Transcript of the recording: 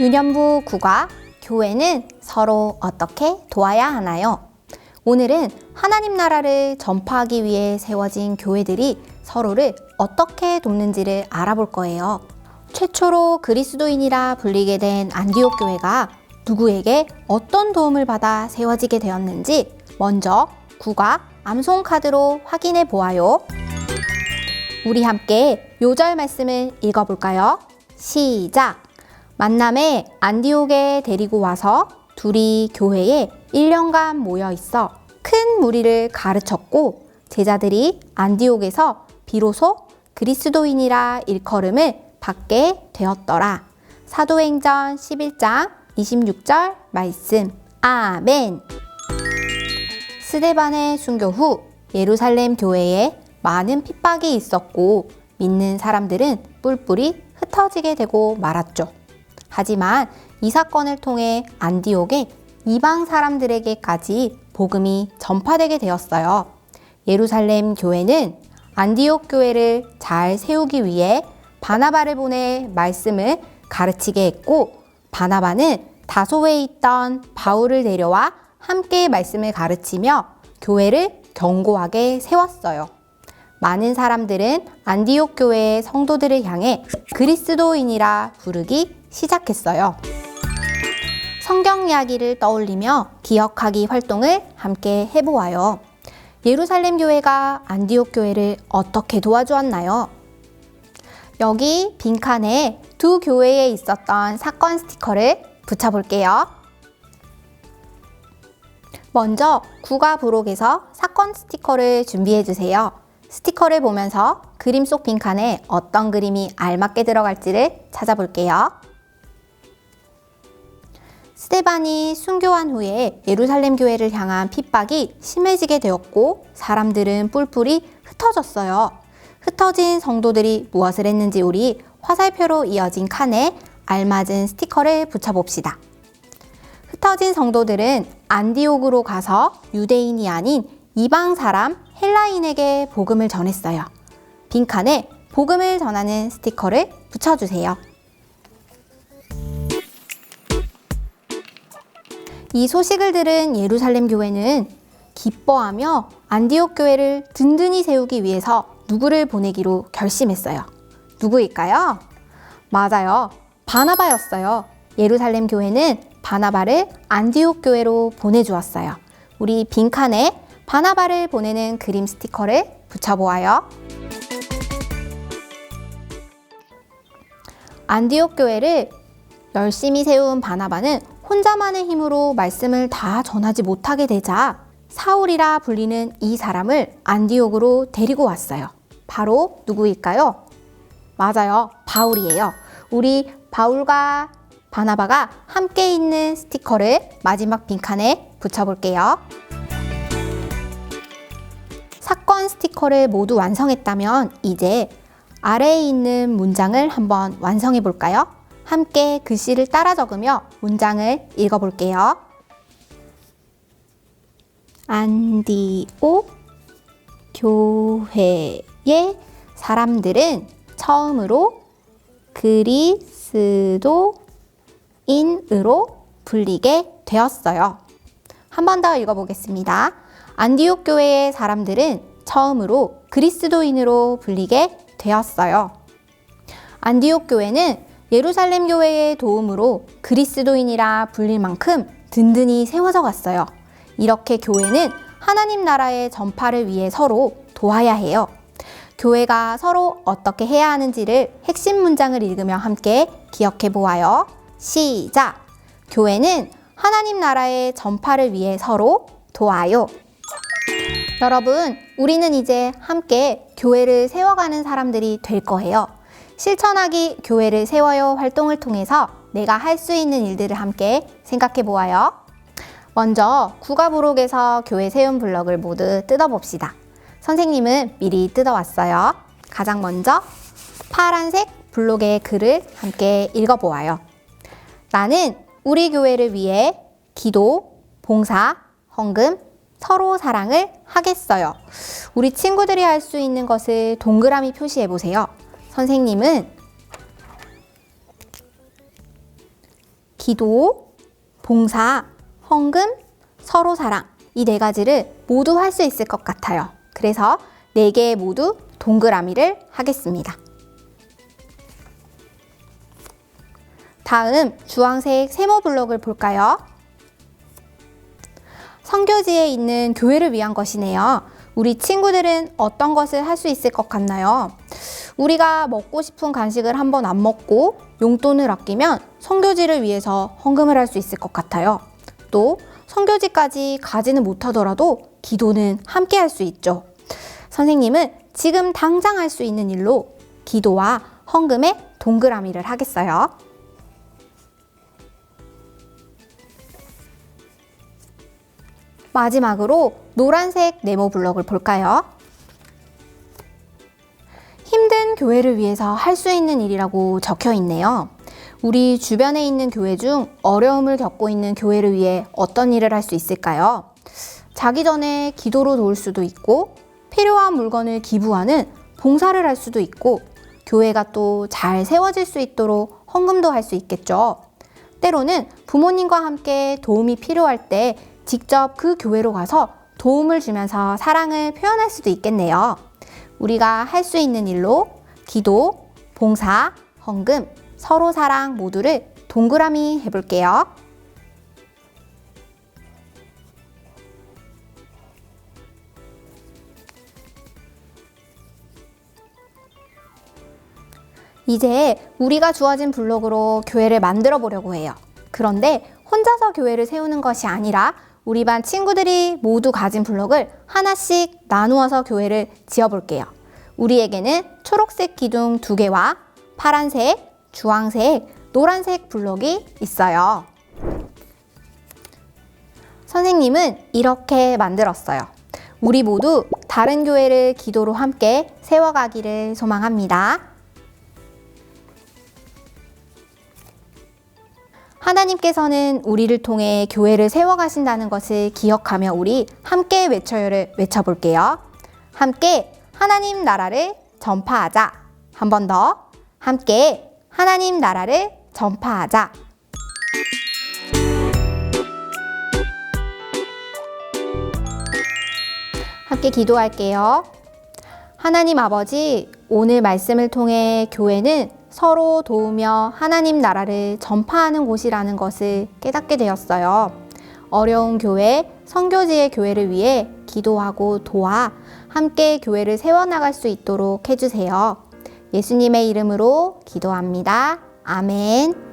유년부 국가 교회는 서로 어떻게 도와야 하나요? 오늘은 하나님 나라를 전파하기 위해 세워진 교회들이 서로를 어떻게 돕는지를 알아볼 거예요. 최초로 그리스도인이라 불리게 된 안디옥 교회가 누구에게 어떤 도움을 받아 세워지게 되었는지 먼저 국악 암송 카드로 확인해 보아요. 우리 함께 요절 말씀을 읽어볼까요? 시작! 만남에 안디옥에 데리고 와서 둘이 교회에 1년간 모여 있어 큰 무리를 가르쳤고 제자들이 안디옥에서 비로소 그리스도인이라 일컬음을 받게 되었더라. 사도행전 11장 26절 말씀. 아멘. 스데반의 순교 후 예루살렘 교회에 많은 핍박이 있었고 믿는 사람들은 뿔뿔이 흩어지게 되고 말았죠. 하지만 이 사건을 통해 안디옥에 이방 사람들에게까지 복음이 전파되게 되었어요. 예루살렘 교회는 안디옥 교회를 잘 세우기 위해 바나바를 보내 말씀을 가르치게 했고 바나바는 다소에 있던 바울을 데려와 함께 말씀을 가르치며 교회를 견고하게 세웠어요. 많은 사람들은 안디옥 교회의 성도들을 향해 그리스도인이라 부르기 시작했어요. 성경 이야기를 떠올리며 기억하기 활동을 함께 해보아요. 예루살렘 교회가 안디옥 교회를 어떻게 도와주었나요? 여기 빈칸에 두 교회에 있었던 사건 스티커를 붙여볼게요. 먼저 국가 부록에서 사건 스티커를 준비해 주세요. 스티커를 보면서 그림 속 빈칸에 어떤 그림이 알맞게 들어갈지를 찾아볼게요. 스테반이 순교한 후에 예루살렘 교회를 향한 핍박이 심해지게 되었고 사람들은 뿔뿔이 흩어졌어요. 흩어진 성도들이 무엇을 했는지 우리 화살표로 이어진 칸에 알맞은 스티커를 붙여봅시다. 흩어진 성도들은 안디옥으로 가서 유대인이 아닌 이방 사람 헬라인에게 복음을 전했어요. 빈칸에 복음을 전하는 스티커를 붙여주세요. 이 소식을 들은 예루살렘 교회는 기뻐하며 안디옥 교회를 든든히 세우기 위해서 누구를 보내기로 결심했어요. 누구일까요? 맞아요. 바나바였어요. 예루살렘 교회는 바나바를 안디옥 교회로 보내주었어요. 우리 빈칸에 바나바를 보내는 그림 스티커를 붙여보아요. 안디옥 교회를 열심히 세운 바나바는 혼자만의 힘으로 말씀을 다 전하지 못하게 되자 사울이라 불리는 이 사람을 안디옥으로 데리고 왔어요. 바로 누구일까요? 맞아요. 바울이에요. 우리 바울과 바나바가 함께 있는 스티커를 마지막 빈칸에 붙여볼게요. 사건 스티커를 모두 완성했다면 이제 아래에 있는 문장을 한번 완성해 볼까요? 함께 글씨를 따라 적으며 문장을 읽어 볼게요. 안디옥 교회의 사람들은 처음으로 그리스도인으로 불리게 되었어요. 한 번 더 읽어보겠습니다. 안디옥 교회의 사람들은 처음으로 그리스도인으로 불리게 되었어요. 안디옥 교회는 예루살렘 교회의 도움으로 그리스도인이라 불릴 만큼 든든히 세워져 갔어요. 이렇게 교회는 하나님 나라의 전파를 위해 서로 도와야 해요. 교회가 서로 어떻게 해야 하는지를 핵심 문장을 읽으며 함께 기억해 보아요. 시작! 교회는 하나님 나라의 전파를 위해 서로 도와요. 여러분, 우리는 이제 함께 교회를 세워가는 사람들이 될 거예요. 실천하기 교회를 세워요 활동을 통해서 내가 할 수 있는 일들을 함께 생각해 보아요. 먼저 국가부록에서 교회 세운 블럭을 모두 뜯어봅시다. 선생님은 미리 뜯어왔어요. 가장 먼저 파란색 블록의 글을 함께 읽어보아요. 나는 우리 교회를 위해 기도, 봉사, 헌금, 서로 사랑을 하겠어요. 우리 친구들이 할 수 있는 것을 동그라미 표시해 보세요. 선생님은 기도, 봉사, 헌금, 서로 사랑. 이 네 가지를 모두 할 수 있을 것 같아요. 그래서 네 개 모두 동그라미를 하겠습니다. 다음 주황색 세모 블록을 볼까요? 성교지에 있는 교회를 위한 것이네요. 우리 친구들은 어떤 것을 할 수 있을 것 같나요? 우리가 먹고 싶은 간식을 한번 안 먹고 용돈을 아끼면 성교지를 위해서 헌금을 할 수 있을 것 같아요. 또 성교지까지 가지는 못하더라도 기도는 함께 할 수 있죠. 선생님은 지금 당장 할 수 있는 일로 기도와 헌금에 동그라미를 하겠어요. 마지막으로 노란색 네모 블록을 볼까요? 힘든 교회를 위해서 할 수 있는 일이라고 적혀 있네요. 우리 주변에 있는 교회 중 어려움을 겪고 있는 교회를 위해 어떤 일을 할 수 있을까요? 자기 전에 기도로 도울 수도 있고, 필요한 물건을 기부하는 봉사를 할 수도 있고, 교회가 또 잘 세워질 수 있도록 헌금도 할 수 있겠죠. 때로는 부모님과 함께 도움이 필요할 때 직접 그 교회로 가서 도움을 주면서 사랑을 표현할 수도 있겠네요. 우리가 할 수 있는 일로 기도, 봉사, 헌금, 서로 사랑 모두를 동그라미 해볼게요. 이제 우리가 주어진 블록으로 교회를 만들어 보려고 해요. 그런데 혼자서 교회를 세우는 것이 아니라 우리 반 친구들이 모두 가진 블록을 하나씩 나누어서 교회를 지어 볼게요. 우리에게는 초록색 기둥 두 개와 파란색, 주황색, 노란색 블록이 있어요. 선생님은 이렇게 만들었어요. 우리 모두 다른 교회를 기도로 함께 세워가기를 소망합니다. 하나님께서는 우리를 통해 교회를 세워가신다는 것을 기억하며 우리 함께 외쳐요를 외쳐볼게요. 함께 하나님 나라를 전파하자. 한 번 더. 함께 하나님 나라를 전파하자. 함께 기도할게요. 하나님 아버지, 오늘 말씀을 통해 교회는 서로 도우며 하나님 나라를 전파하는 곳이라는 것을 깨닫게 되었어요. 어려운 교회, 성교지의 교회를 위해 기도하고 도와 함께 교회를 세워나갈 수 있도록 해주세요. 예수님의 이름으로 기도합니다. 아멘.